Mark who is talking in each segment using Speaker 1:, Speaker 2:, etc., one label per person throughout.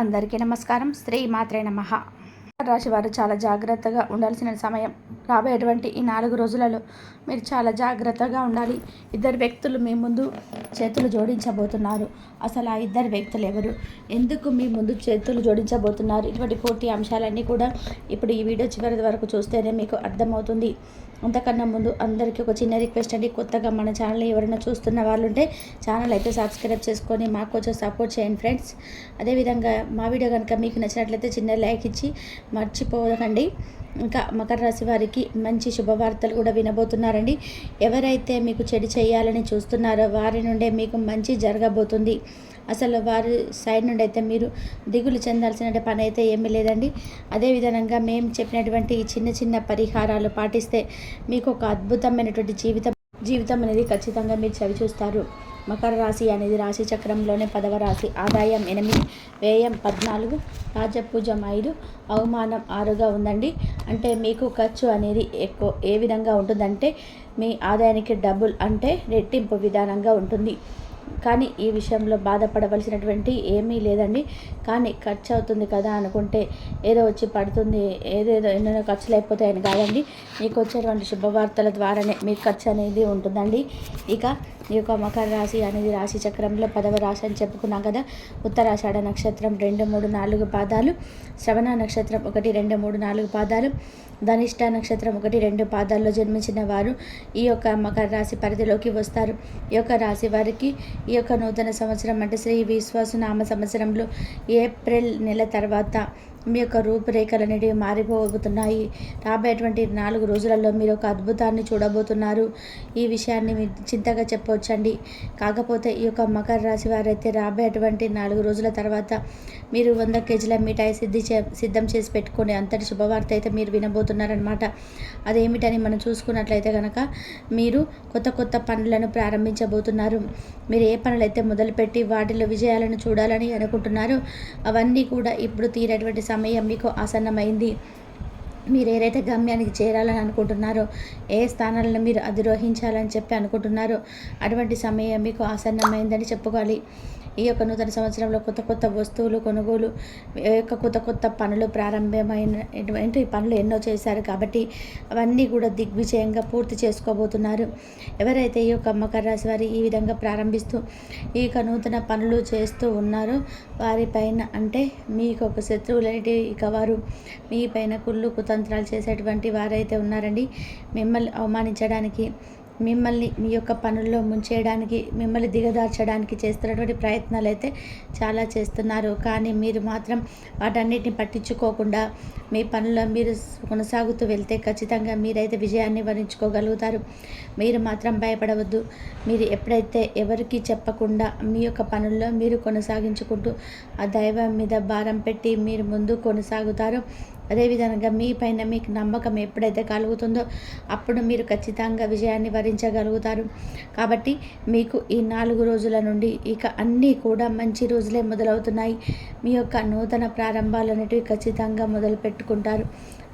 Speaker 1: అందరికీ నమస్కారం. స్త్రీ మాత్రే నమ. రాశి వారు చాలా జాగ్రత్తగా ఉండాల్సిన సమయం. రాబోయేటువంటి ఈ నాలుగు రోజులలో మీరు చాలా జాగ్రత్తగా ఉండాలి. ఇద్దరు వ్యక్తులు మీ ముందు చేతులు జోడించబోతున్నారు. అసలు ఆ ఇద్దరు వ్యక్తులు ఎవరు? ఎందుకు మీ ముందు చేతులు జోడించబోతున్నారు? ఇటువంటి పూర్తి అంశాలన్నీ కూడా ఇప్పుడు ఈ వీడియో చివరి వరకు చూస్తేనే మీకు అర్థమవుతుంది. అంతకన్నా ముందు అందరికీ ఒక చిన్న రిక్వెస్ట్ అండి. కొత్తగా మన ఛానల్ ఎవరైనా చూస్తున్న వాళ్ళు ఉంటే ఛానల్ అయితే సబ్స్క్రైబ్ చేసుకొని మాకు కొంచెం సపోర్ట్ చేయండి ఫ్రెండ్స్. అదేవిధంగా మా వీడియో కనుక మీకు నచ్చినట్లయితే చిన్న లైక్ ఇచ్చి మర్చిపోకండి. ఇంకా మకర రాశి వారికి మంచి శుభవార్తలు కూడా వినబోతున్నారండి. ఎవరైతే మీకు చెడు చేయాలని చూస్తున్నారో వారి నుండే మీకు మంచి జరగబోతుంది. అసలు వారి సైడ్ నుండి అయితే మీరు దిగులు చెందాల్సిన పని అయితే ఏమీ లేదండి. అదేవిధంగా మేము చెప్పినటువంటి ఈ చిన్న చిన్న పరిహారాలు పాటిస్తే మీకు ఒక అద్భుతమైనటువంటి జీవితం జీవితం అనేది ఖచ్చితంగా మీరు చవి చూస్తారు. మకర రాశి అనేది రాశి చక్రంలోనే పదవ రాశి. ఆదాయం ఎనిమిది వ్యయం పద్నాలుగు రాజపూజం ఐదు అవమానం ఆరుగా ఉందండి. అంటే మీకు ఖర్చు అనేది ఎక్కువ ఏ విధంగా ఉంటుందంటే మీ ఆదాయానికి డబుల్ అంటే రెట్టింపు విధానంగా ఉంటుంది. కానీ ఈ విషయంలో బాధపడవలసినటువంటి ఏమీ లేదండి. కానీ ఖర్చు అవుతుంది కదా అనుకుంటే ఏదో వచ్చి పడుతుంది ఏదేదో ఎన్నెన్నో ఖర్చులు అయిపోతాయని కాదండి. మీకు వచ్చేటువంటి శుభవార్తల ద్వారానే మీకు ఖర్చు అనేది ఉంటుందండి. ఇక ఈ యొక్క మకర రాశి అనేది రాశి చక్రంలో పదవ రాశి అని చెప్పుకున్నాం కదా. ఉత్తరాషాఢ నక్షత్రం రెండు మూడు నాలుగు పాదాలు. శ్రవణ నక్షత్రం ఒకటి రెండు మూడు నాలుగు పాదాలు. ధనిష్ట నక్షత్రం ఒకటి రెండు పాదాల్లో జన్మించిన వారు ఈ యొక్క మకర రాశి పరిధిలోకి వస్తారు. ఈ యొక్క రాశి వారికి ఈ యొక్క నూతన సంవత్సరం అంటే శ్రీ విశ్వాసు నామ సంవత్సరంలో ఏప్రిల్ నెల తర్వాత మీ యొక్క రూపురేఖలు అనేవి మారిపోబోతున్నాయి. రాబోయేటువంటి నాలుగు రోజులలో మీరు ఒక అద్భుతాన్ని చూడబోతున్నారు. ఈ విషయాన్ని మీ చింతగా చెప్పవచ్చండి. కాకపోతే ఈ యొక్క మకర రాశి వారైతే రాబోయేటువంటి నాలుగు రోజుల తర్వాత మీరు వంద కేజీల మిఠాయి సిద్ధి చే సిద్ధం చేసి పెట్టుకొని అంతటి శుభవార్త అయితే మీరు వినబోతున్నారనమాట అదేమిటని మనం చూసుకున్నట్లయితే కనుక మీరు కొత్త కొత్త పనులను ప్రారంభించబోతున్నారు. మీరు ఏ పనులైతే మొదలుపెట్టి వాటిలో విజయాలను చూడాలని అనుకుంటున్నారో అవన్నీ కూడా ఇప్పుడు తీరేటువంటి సమయం మీకు ఆసన్నమైంది. మీరు ఏదైతే గమ్యానికి చేరాలని అనుకుంటున్నారో ఏ స్థానాలను మీరు అధిరోహించాలని చెప్పి అనుకుంటున్నారో అటువంటి సమయం మీకు ఆసన్నమైందని చెప్పుకోవాలి. ఈ యొక్క నూతన సంవత్సరంలో కొత్త కొత్త వస్తువులు కొనుగోలు యొక్క కొత్త కొత్త పనులు ప్రారంభమైనటువంటి పనులు ఎన్నో చేశారు కాబట్టి అవన్నీ కూడా దిగ్విజయంగా పూర్తి చేసుకోబోతున్నారు. ఎవరైతే ఈ యొక్క మకర రాశి వారి ఈ విధంగా ప్రారంభిస్తూ ఈ యొక్క నూతన పనులు చేస్తూ ఉన్నారో వారిపైన అంటే మీకు ఒక శత్రువులైతే ఇక వారు మీ పైన కుళ్ళు కుతంత్రాలు చేసేటువంటి వారైతే ఉన్నారండి. మిమ్మల్ని అవమానించడానికి మిమ్మల్ని మీ యొక్క పనుల్లో ముంచేయడానికి మిమ్మల్ని దిగదార్చడానికి చేస్తున్నటువంటి ప్రయత్నాలు అయితే చాలా చేస్తున్నారు. కానీ మీరు మాత్రం వాటన్నిటిని పట్టించుకోకుండా మీ పనుల్లో మీరు కొనసాగుతూ వెళ్తే ఖచ్చితంగా మీరైతే విజయాన్ని వరించుకోగలుగుతారు. మీరు మాత్రం భయపడవద్దు. మీరు ఎప్పుడైతే ఎవరికి చెప్పకుండా మీ యొక్క పనుల్లో మీరు కొనసాగించుకుంటూ ఆ దైవం మీద భారం పెట్టి మీరు ముందు కొనసాగుతారో అదేవిధంగా మీ పైన మీకు నమ్మకం ఎప్పుడైతే కలుగుతుందో అప్పుడు మీరు ఖచ్చితంగా విజయాన్ని వరించగలుగుతారు. కాబట్టి మీకు ఈ నాలుగు రోజుల నుండి ఇక అన్నీ కూడా మంచి రోజులే మొదలవుతున్నాయి. మీ యొక్క నూతన ప్రారంభాలు అనేటివి ఖచ్చితంగా మొదలు పెట్టుకుంటారు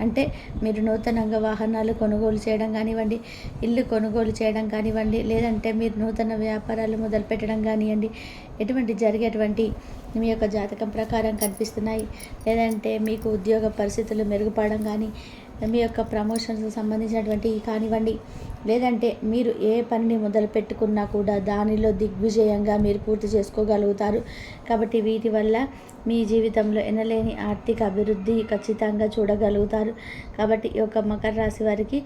Speaker 1: అంటే మీరు నూతనంగా వాహనాలు కొనుగోలు చేయడం కానివ్వండి ఇల్లు కొనుగోలు చేయడం కానివ్వండి లేదంటే మీరు నూతన వ్యాపారాలు మొదలుపెట్టడం కానివ్వండి ఎటువంటి జరిగేటువంటి మీ యొక్క జాతకం ప్రకారం కనిపిస్తున్నాయి? లేదంటే మీకు ఉద్యోగ పరిస్థితులు మెరుగుపడడం కానీ మీ యొక్క ప్రమోషన్స్కి సంబంధించినటువంటి కానివ్వండి లేదంటే మీరు ఏ పనిని మొదలు పెట్టుకున్నా కూడా దానిలో దిగ్విజయంగా మీరు పూర్తి చేసుకోగలుగుతారు. కాబట్టి వీటి వల్ల మీ జీవితంలో ఎనలేని ఆర్థిక అభివృద్ధి ఖచ్చితంగా చూడగలుగుతారు. కాబట్టి ఈ యొక్క మకర రాశి వారికి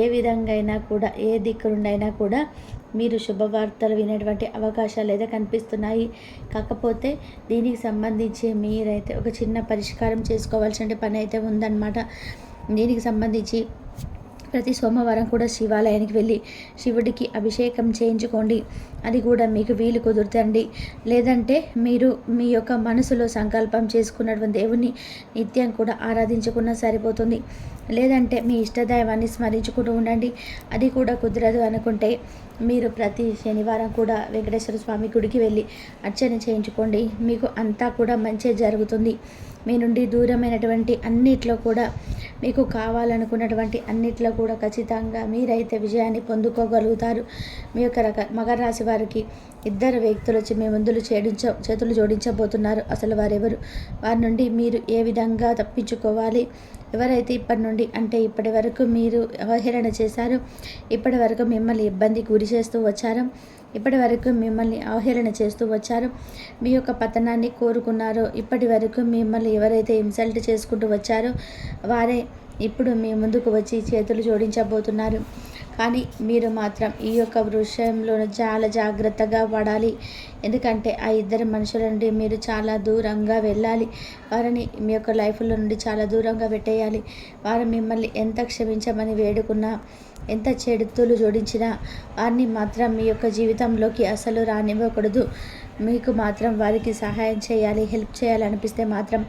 Speaker 1: ఏ విధంగా అయినా కూడా ఏ దిక్కు నుండైనా కూడా మీరు శుభవార్తలు వినేటువంటి అవకాశాలు అయితే కనిపిస్తున్నాయి. కాకపోతే దీనికి సంబంధించి మీరైతే ఒక చిన్న పరిష్కారం చేసుకోవాల్సిన పని అయితే ఉందన్నమాట. దీనికి సంబంధించి ప్రతి సోమవారం కూడా శివాలయానికి వెళ్ళి శివుడికి అభిషేకం చేయించుకోండి. అది కూడా మీకు వీలు కుదురుతండి. లేదంటే మీరు మీ యొక్క మనసులో సంకల్పం చేసుకున్నటువంటి దేవుని నిత్యం కూడా ఆరాధించుకున్నా సరిపోతుంది. లేదంటే మీ ఇష్టదైవాన్ని స్మరించుకుంటూ ఉండండి. అది కూడా కుదరదు అనుకుంటే మీరు ప్రతి శనివారం కూడా వెంకటేశ్వర స్వామి గుడికి వెళ్ళి అర్చన చేయించుకోండి. మీకు అంతా కూడా మంచి జరుగుతుంది. మీ నుండి దూరమైనటువంటి అన్నిట్లో కూడా మీకు కావాలనుకున్నటువంటి అన్నిట్లో కూడా ఖచ్చితంగా మీరైతే విజయాన్ని పొందుకోగలుగుతారు. మీ యొక్క రక మకర రాశి వారికి ఇద్దరు వ్యక్తులు వచ్చి మీ ముందులు చేడించ చేతులు జోడించబోతున్నారు. అసలు వారెవరు? వారి నుండి మీరు ఏ విధంగా తప్పించుకోవాలి? ఎవరైతే ఇప్పటి నుండి అంటే ఇప్పటి వరకు మీరు అవహేళన చేశారు ఇప్పటి వరకు మిమ్మల్ని ఇబ్బంది గురి చేస్తూ వచ్చారు. ఇప్పటి వరకు మిమ్మల్ని అవహేళన చేస్తూ వచ్చారు. మీ యొక్క పతనాన్ని కోరుకున్నారో. ఇప్పటి వరకు మిమ్మల్ని ఎవరైతే ఇన్సల్ట్ చేసుకుంటూ వచ్చారో వారే ఇప్పుడు మీ ముందుకు వచ్చి చేతులు జోడించబోతున్నారు. కానీ మీరు మాత్రం ఈ యొక్క విషయంలో చాలా జాగ్రత్తగా పడాలి. ఎందుకంటే ఆ ఇద్దరు మనుషుల నుండి మీరు చాలా దూరంగా వెళ్ళాలి. వారిని మీ యొక్క లైఫ్లో నుండి చాలా దూరంగా పెట్టేయాలి. వారు మిమ్మల్ని ఎంత క్షమించమని వేడుకున్నా ఎంత చెడుతులు జోడించినా వారిని మాత్రం మీ యొక్క జీవితంలోకి అసలు రానివ్వకూడదు. మీకు మాత్రం వారికి సహాయం చేయాలి హెల్ప్ చేయాలనిపిస్తే మాత్రం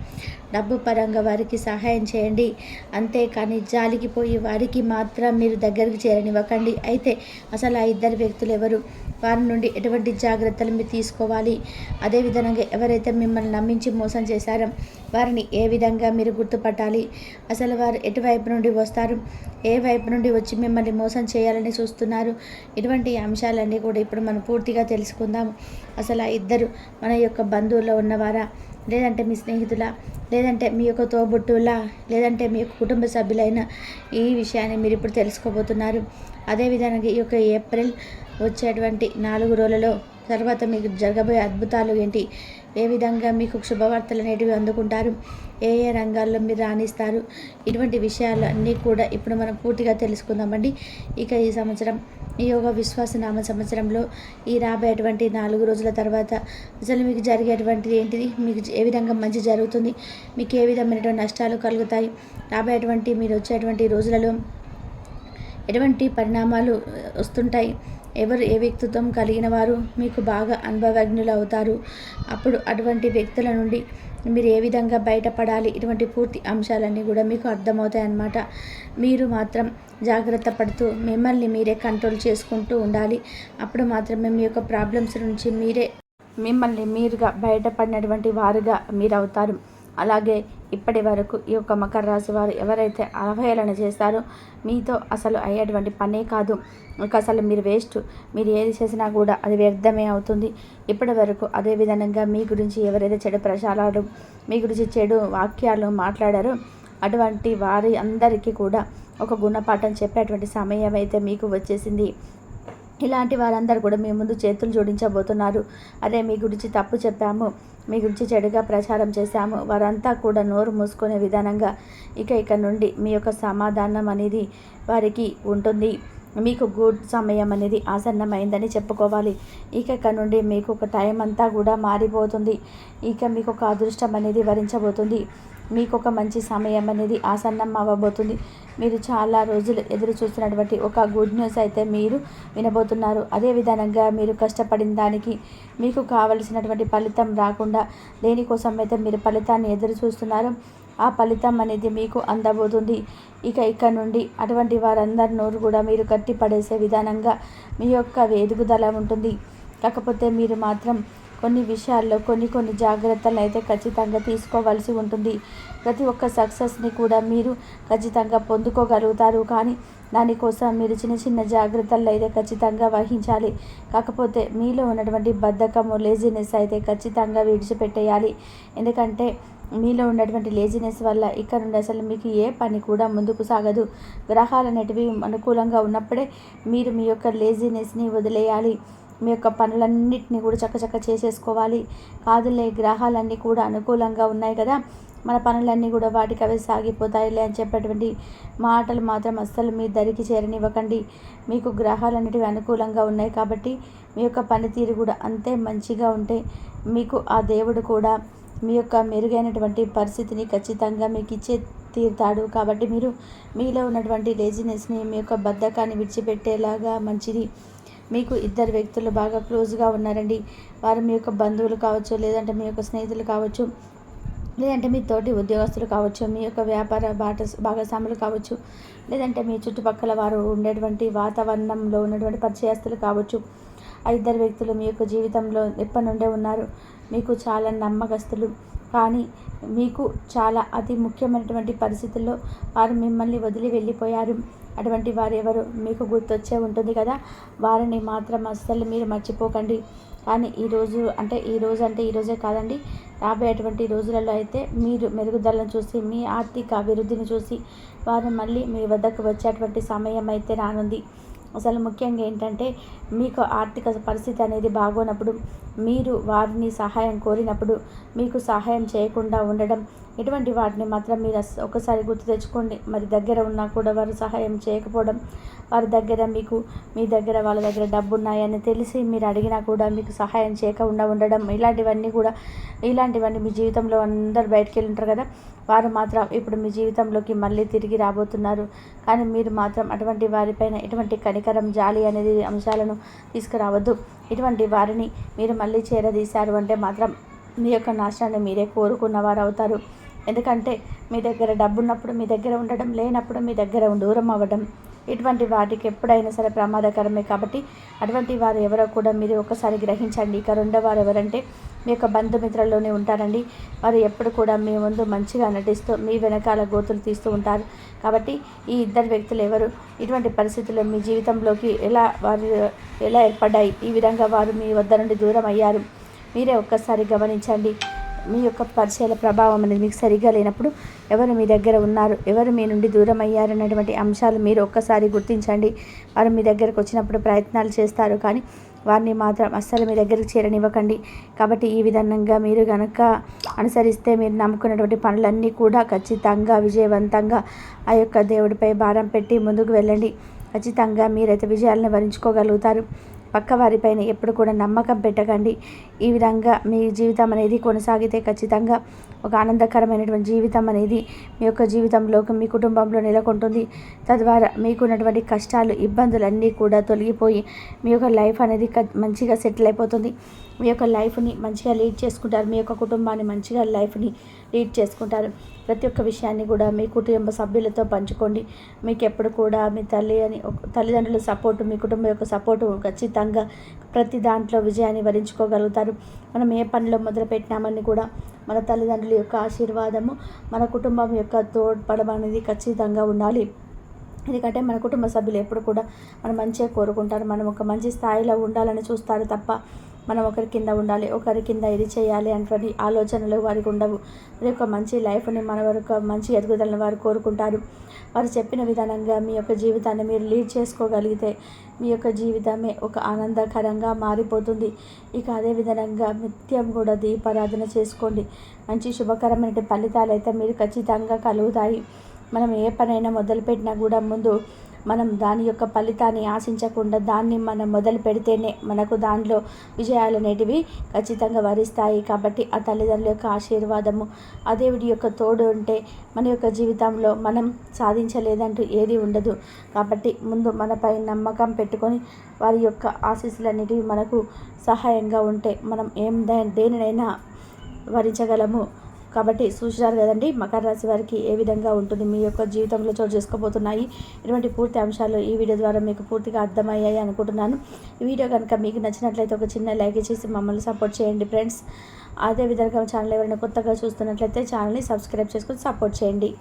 Speaker 1: డబ్బు పరంగా వారికి సహాయం చేయండి. అంతేకాని జాలికి పోయి వారికి మాత్రం మీరు దగ్గరికి చేరనివ్వకండి. అయితే అసలు ఆ ఇద్దరు వ్యక్తులు ఎవరు? వారి నుండి ఎటువంటి జాగ్రత్తలు మీరు తీసుకోవాలి? అదేవిధంగా ఎవరైతే మిమ్మల్ని నమ్మించి మోసం చేశారో వారిని ఏ విధంగా మీరు గుర్తుపట్టాలి? అసలు వారు ఎటువైపు నుండి వస్తారు? ఏ వైపు నుండి వచ్చి మిమ్మల్ని మోసం చేయాలని చూస్తున్నారు? ఇటువంటి అంశాలన్నీ కూడా ఇప్పుడు మనం పూర్తిగా తెలుసుకుందాం. అసలు ఆ ఇద్దరు మన యొక్క బంధువుల్లో ఉన్నవారా? లేదంటే మీ స్నేహితుల లేదంటే మీ యొక్క తోబుట్టుల లేదంటే మీ యొక్క కుటుంబ సభ్యులైన ఈ విషయాన్ని మీరు ఇప్పుడు తెలుసుకోబోతున్నారు. అదేవిధంగా ఈ యొక్క ఏప్రిల్ వచ్చేటువంటి నాలుగు రోజులలో తర్వాత మీకు జరగబోయే అద్భుతాలు ఏంటి? ఏ విధంగా మీకు శుభవార్తలు అనేటివి అందుకుంటారు? ఏ ఏ రంగాల్లో మీరు రాణిస్తారు? ఇటువంటి విషయాలు అన్నీ కూడా ఇప్పుడు మనం పూర్తిగా తెలుసుకుందామండి. ఇక ఈ సంవత్సరం ఈ యొక్క విశ్వాసనామ సంవత్సరంలో ఈ రాబోయేటువంటి నాలుగు రోజుల తర్వాత అసలు మీకు జరిగేటువంటిది ఏంటిది? మీకు ఏ విధంగా మంచి జరుగుతుంది? మీకు ఏ విధమైనటువంటి నష్టాలు కలుగుతాయి? రాబోయేటువంటి మీరు వచ్చేటువంటి రోజులలో ఎటువంటి పరిణామాలు వస్తుంటాయి? ఎవరు ఏ వ్యక్తిత్వం కలిగిన వారు? మీకు బాగా అనుభవజ్ఞులు అవుతారు. అప్పుడు అటువంటి వ్యక్తుల నుండి మీరు ఏ విధంగా బయటపడాలి? ఇటువంటి పూర్తి అంశాలన్నీ కూడా మీకు అర్థమవుతాయి అన్నమాట మీరు మాత్రం జాగ్రత్త పడుతూ మిమ్మల్ని మీరే కంట్రోల్ చేసుకుంటూ ఉండాలి. అప్పుడు మాత్రమే మీ యొక్క ప్రాబ్లమ్స్ నుంచి మీరే మిమ్మల్ని మీరుగా బయటపడినటువంటి వారుగా మీరు అవుతారు అలాగే ఇప్పటి వరకు ఈ యొక్క మకర రాశి వారు ఎవరైతే అవహేళన చేస్తారో మీతో అసలు అయ్యేటువంటి పనే కాదు. ఇక అసలు మీరు వేస్ట్ మీరు ఏది చేసినా కూడా అది వ్యర్థమే అవుతుంది. ఇప్పటి వరకు అదే విధంగా మీ గురించి ఎవరైతే చెడు ప్రచారాలు మీ గురించి చెడు వాక్యాలు మాట్లాడారో అటువంటి వారి అందరికీ కూడా ఒక గుణపాఠం చెప్పేటువంటి సమయం అయితే మీకు వచ్చేసింది. ఇలాంటి వారందరూ కూడా మీ ముందు చేతులు జోడించబోతున్నారు. అదే మీ గురించి తప్పు చెప్పాము మీ గురించి చెడుగా ప్రచారం చేశాము వారంతా కూడా నోరు మూసుకునే విధానంగా ఇక ఇక నుండి మీ యొక్క సమాధానం అనేది వారికి ఉంటుంది. మీకు గుడ్ సమయం అనేది ఆసన్నమైందని చెప్పుకోవాలి. ఇక ఇక్కడ నుండి మీకు ఒక టైం అంతా కూడా మారిపోతుంది. ఇక మీకు ఒక అదృష్టం అనేది వరించబోతుంది. మీకు ఒక మంచి సమయం అనేది ఆసన్నం అవ్వబోతుంది. మీరు చాలా రోజులు ఎదురు చూస్తున్నటువంటి ఒక గుడ్ న్యూస్ అయితే మీరు వినబోతున్నారు. అదే విధంగా మీరు కష్టపడిన దానికి మీకు కావలసినటువంటి ఫలితం రాకుండా దేనికోసం అయితే మీరు ఫలితాన్ని ఎదురు చూస్తున్నారు ఆ ఫలితం అనేది మీకు అందబోతుంది. ఇక ఇక్కడ నుండి అటువంటి వారందరి నోరు కూడా మీరు కట్టి పడేసే విధానంగా మీ యొక్క ఎదుగుదల ఉంటుంది. కాకపోతే మీరు మాత్రం కొన్ని విషయాల్లో కొన్ని కొన్ని జాగ్రత్తలు అయితే ఖచ్చితంగా తీసుకోవాల్సి ఉంటుంది. ప్రతి ఒక్క సక్సెస్ని కూడా మీరు ఖచ్చితంగా పొందుకోగలుగుతారు. కానీ దానికోసం మీరు చిన్న చిన్న జాగ్రత్తలు అయితే ఖచ్చితంగా వహించాలి. కాకపోతే మీలో ఉన్నటువంటి బద్ధకము లేజినెస్ అయితే ఖచ్చితంగా విడిచిపెట్టేయాలి. ఎందుకంటే మీలో ఉన్నటువంటి లేజినెస్ వల్ల ఇక్కడ నుండి అసలు మీకు ఏ పని కూడా ముందుకు సాగదు. గ్రహాలు అనేటివి అనుకూలంగా ఉన్నప్పుడే మీరు మీ యొక్క లేజినెస్ని వదిలేయాలి. మీ యొక్క పనులన్నింటినీ కూడా చక్కచక్క చేసేసుకోవాలి. కాదులే గ్రహాలన్నీ కూడా అనుకూలంగా ఉన్నాయి కదా. మన పనులన్నీ కూడా వాటికి అవి సాగిపోతాయిలే అని చెప్పేటువంటి మాటలు మాత్రం అస్సలు మీ దరికి చేరనివ్వకండి. మీకు గ్రహాలు అనేటివి అనుకూలంగా ఉన్నాయి కాబట్టి మీ యొక్క పనితీరు కూడా అంతే మంచిగా ఉంటే మీకు ఆ దేవుడు కూడా మీ యొక్క మెరుగైనటువంటి పరిస్థితిని ఖచ్చితంగా మీకు ఇచ్చే తీరుతాడు. కాబట్టి మీరు మీలో ఉన్నటువంటి లేజినెస్ని మీ యొక్క బద్ధకాన్ని విడిచిపెట్టేలాగా మంచిది. మీకు ఇద్దరు వ్యక్తులు బాగా క్లోజ్గా ఉన్నారండి. వారు మీ యొక్క బంధువులు కావచ్చు లేదంటే మీ యొక్క స్నేహితులు కావచ్చు లేదంటే మీ తోటి ఉద్యోగస్తులు కావచ్చు మీ యొక్క వ్యాపార బాట భాగస్వాములు కావచ్చు లేదంటే మీ చుట్టుపక్కల వారు ఉండేటువంటి వాతావరణంలో ఉన్నటువంటి పరిచయస్తులు కావచ్చు ఆ ఇద్దరు వ్యక్తులు మీ యొక్క జీవితంలో ఎప్పటి నుండే ఉన్నారు మీకు చాలా నమ్మకస్తులు కానీ మీకు చాలా అతి ముఖ్యమైనటువంటి పరిస్థితుల్లో వారు మిమ్మల్ని వదిలి వెళ్ళిపోయారు. అటువంటి వారు ఎవరు? మీకు గుర్తొచ్చే ఉంటుంది కదా. వారిని మాత్రం అస్సలు మీరు మర్చిపోకండి. కానీ ఈరోజు అంటే ఈరోజు అంటే ఈరోజే కాదండి. రాబోయేటువంటి రోజులలో అయితే మీరు మెరుగుదలను చూసి మీ ఆర్థిక అభివృద్ధిని చూసి వారు మళ్ళీ మీ వద్దకు వచ్చేటువంటి సమయం అయితే రానుంది. అసలు ముఖ్యంగా ఏంటంటే మీకు ఆర్థిక పరిస్థితి అనేది బాగోనప్పుడు మీరు వారిని సహాయం కోరినప్పుడు మీకు సహాయం చేయకుండా ఉండడం ఇటువంటి వాటిని మాత్రం మీరు ఒకసారి గుర్తు తెచ్చుకోండి. మరి దగ్గర ఉన్నా కూడా వారు సహాయం చేయకపోవడం వారి దగ్గర మీకు మీ దగ్గర వాళ్ళ దగ్గర డబ్బు ఉన్నాయని తెలిసి మీరు అడిగినా కూడా మీకు సహాయం చేయకుండా ఉండడం ఇలాంటివన్నీ కూడా ఇలాంటివన్నీ మీ జీవితంలో అందరు బయటకు వెళ్ళి ఉంటారు కదా. వారు మాత్రం ఇప్పుడు మీ జీవితంలోకి మళ్ళీ తిరిగి రాబోతున్నారు. కానీ మీరు మాత్రం అటువంటి వారిపైన ఎటువంటి కనికరం జాలి అనేది అంశాలను తీసుకురావద్దు. ఇటువంటి వారిని మీరు మళ్ళీ చేరదీశారు అంటే మాత్రం మీ యొక్క నాశనాన్ని మీరే కోరుకున్న వారు అవుతారు ఎందుకంటే మీ దగ్గర డబ్బు ఉన్నప్పుడు మీ దగ్గర ఉండడం లేనప్పుడు మీ దగ్గర దూరం అవ్వడం ఇటువంటి వాటికి ఎప్పుడైనా సరే ప్రమాదకరమే కాబట్టి అటువంటి వారు ఎవరో కూడా మీరు ఒకసారి గ్రహించండి. ఇక రెండో వారు ఎవరంటే మీ యొక్క బంధుమిత్రుల్లోనే ఉంటారండి. వారు ఎప్పుడు కూడా మీ ముందు మంచిగా నటిస్తూ మీ వెనకాల గోతులు తీస్తూ ఉంటారు. కాబట్టి ఈ ఇద్దరు వ్యక్తులు ఎవరు? ఇటువంటి పరిస్థితుల్లో మీ జీవితంలోకి ఎలా వారు ఎలా ఏర్పడ్డాయి? ఈ విధంగా వారు మీ వద్ద నుండి దూరం అయ్యారు. మీరే ఒక్కసారి గమనించండి. మీ యొక్క పరిచయాల ప్రభావం అనేది మీకు సరిగా లేనప్పుడు ఎవరు మీ దగ్గర ఉన్నారు ఎవరు మీ నుండి దూరం అయ్యారు అన్నటువంటి అంశాలు మీరు ఒక్కసారి గుర్తించండి. వారు మీ దగ్గరకు వచ్చినప్పుడు ప్రయత్నాలు చేస్తారు కానీ వారిని మాత్రం అస్సలు మీ దగ్గరికి చేరనివ్వకండి. కాబట్టి ఈ విధంగా మీరు కనుక అనుసరిస్తే మీరు నమ్ముకున్నటువంటి పనులన్నీ కూడా ఖచ్చితంగా విజయవంతంగా ఆ యొక్క దేవుడిపై భారం పెట్టి ముందుకు వెళ్ళండి. ఖచ్చితంగా మీరైతే విజయాలను వరించుకోగలుగుతారు. పక్కవారిపైన ఎప్పుడు కూడా నమ్మకం పెట్టకండి. ఈ విధంగా మీ జీవితం అనేది కొనసాగితే ఖచ్చితంగా ఒక ఆనందకరమైనటువంటి జీవితం అనేది మీ యొక్క జీవితంలోకి మీ కుటుంబంలో నెలకొంటుంది. తద్వారా మీకున్నటువంటి కష్టాలు ఇబ్బందులన్నీ కూడా తొలగిపోయి మీ యొక్క లైఫ్ అనేది మంచిగా సెటిల్ అయిపోతుంది. మీ యొక్క లైఫ్ని మంచిగా లీడ్ చేసుకుంటారు. మీ యొక్క కుటుంబాన్ని మంచిగా లైఫ్ని లీడ్ చేసుకుంటారు. ప్రతి ఒక్క విషయాన్ని కూడా మీ కుటుంబ సభ్యులతో పంచుకోండి. మీకు ఎప్పుడు కూడా మీ తల్లి అని తల్లిదండ్రుల సపోర్టు మీ కుటుంబం యొక్క సపోర్టు ఖచ్చితంగా ప్రతి దాంట్లో విజయాన్ని వరించుకోగలుగుతారు. మనం ఏ పనిలో మొదలుపెట్టినామని కూడా మన తల్లిదండ్రుల యొక్క ఆశీర్వాదము మన కుటుంబం యొక్క తోడ్పడం అనేది ఖచ్చితంగా ఉండాలి. ఎందుకంటే మన కుటుంబ సభ్యులు ఎప్పుడు కూడా మనం మంచిగా కోరుకుంటారు. మనం ఒక మంచి స్థాయిలో ఉండాలని చూస్తారు తప్ప మనం ఒకరి కింద ఉండాలి ఒకరి కింద ఇది చేయాలి అంటే ఆలోచనలు వారికి ఉండవు. మరి ఒక మంచి లైఫ్ని మన వరకు మంచి ఎదుగుదలను వారు కోరుకుంటారు. వారు చెప్పిన విధానంగా మీ యొక్క జీవితాన్ని మీరు లీడ్ చేసుకోగలిగితే మీ యొక్క జీవితమే ఒక ఆనందకరంగా మారిపోతుంది. ఇక అదే విధంగా నిత్యం కూడా దీపారాధన చేసుకోండి. మంచి శుభకరమైన ఫలితాలు అయితే మీరు ఖచ్చితంగా కలుగుతాయి. మనం ఏ పనైనా మొదలుపెట్టినా కూడా ముందు మనం దాని యొక్క ఫలితాన్ని ఆశించకుండా దాన్ని మనం మొదలు పెడితేనే మనకు దానిలో విజయాలు అనేటివి ఖచ్చితంగా వరిస్తాయి. కాబట్టి ఆ తల్లిదండ్రుల యొక్క ఆశీర్వాదము ఆ దేవుడి యొక్క తోడు ఉంటే మన యొక్క జీవితంలో మనం సాధించలేదంటూ ఏది ఉండదు. కాబట్టి ముందు మనపై నమ్మకం పెట్టుకొని వారి యొక్క ఆశీస్సులన్నిటివి మనకు సహాయంగా ఉంటే మనం ఏం దేనినైనా వరించగలము. కాబట్టి చూసినారు కదండి మకర రాశి వారికి ఏ విధంగా ఉంటుంది మీ యొక్క జీవితంలో చోటు చేసుకోబోతున్నాయి ఇటువంటి పూర్తి అంశాలు ఈ వీడియో ద్వారా మీకు పూర్తిగా అర్థమయ్యాయి అనుకుంటున్నాను. ఈ వీడియో కనుక మీకు నచ్చినట్లయితే ఒక చిన్న లైక్ చేసి మమ్మల్ని సపోర్ట్ చేయండి ఫ్రెండ్స్. అదేవిధంగా ఛానల్ ఎవరైనా కొత్తగా చూస్తున్నట్లయితే ఛానల్ని సబ్స్క్రైబ్ చేసుకొని సపోర్ట్ చేయండి.